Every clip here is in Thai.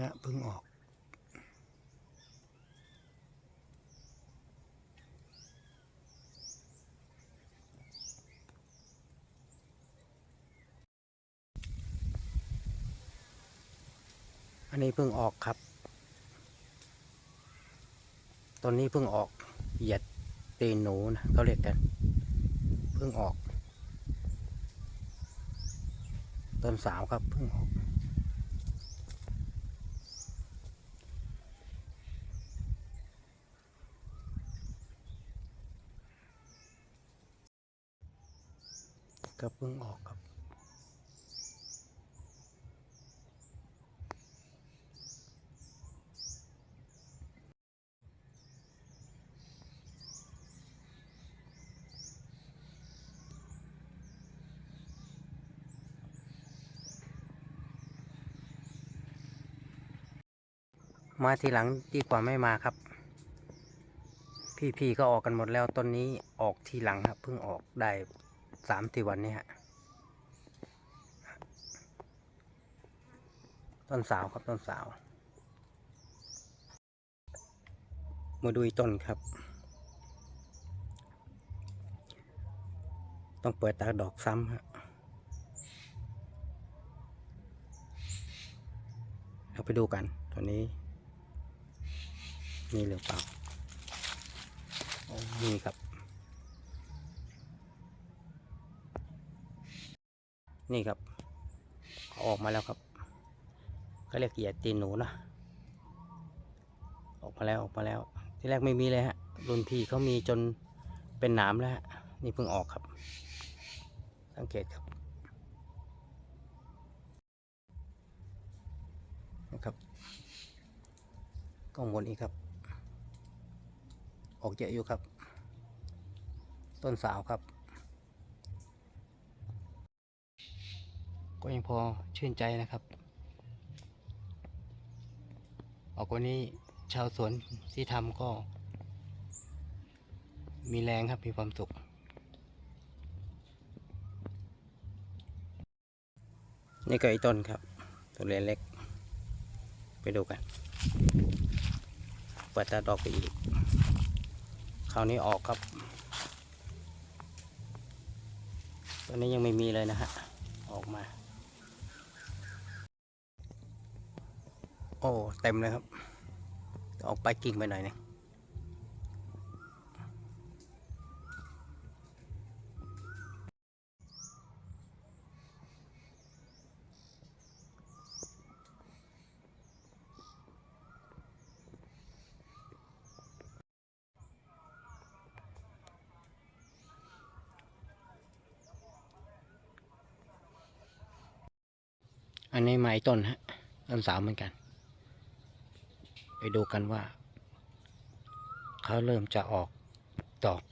นะเพิ่งออก อันนี้เพิ่งออกครับต้นนี้เพิ่งออกเหยียดตีนหนูนะเขาเรียกกันเพิ่งออก ต้นสาวครับเพิ่งออก ก็เพิ่งออกครับมาทีหลังดีกว่าไม่มาครับ พี่ๆก็ออกกันหมดแล้วต้นนี้ออกทีหลังครับเพิ่งออกได้ สามสี่วันนี้ฮะต้นสาวครับต้นสาว มาดูอีกต้นครับ ต้องเปิดตาดอกซ้ำฮะเราไปดูกันตัวนี้ นี่หรือเปล่านี่ครับ นี่ครับเอาออกมาแล้วครับเขาเรียกเหยียดตีนหนูนะออกมาแล้วออกมาแล้ว ที่แรกไม่มีเลยฮะรุ่นพี่เขามีจนเป็นหนามแล้วฮะนี่เพิ่งออกครับ สังเกตครับนะครับกล้องบนอีกครับ ออกเยอะอยู่ครับ ต้นสาวครับ ก็ยังพอชื่นใจนะครับ ออกวันนี้ชาวสวนที่ทำก็ มีแรงครับมีความสุข นี่ก็อีต้นครับตัวเรียนเล็ก ไปดูกันเปิดตาดอกไปอีก คราวนี้ออกครับตัวนี้ยังไม่มีเลยนะฮะ ออกมา โอ้เต็มเลยครับ ออกไปกิ่งไปหน่อยนึงอันนี้ไม้ต้นฮะต้นสาวเหมือนกัน ไปดูกันว่า เขาเริ่มจะออกดอก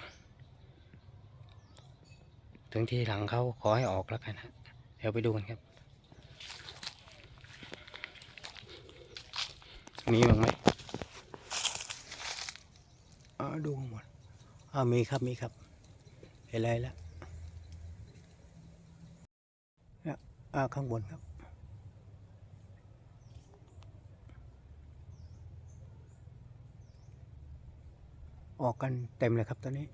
ถึงที่หลังเขาขอให้ออกแล้วกันฮะเดี๋ยวไปดูกันครับ มีบ้างไหมอ๋อดูข้างบนอ๋อมีครับมีครับเห็นอะไรแล้วนี่อ่าข้างบนครับ ออกกันเต็มเลยครับตอนนี้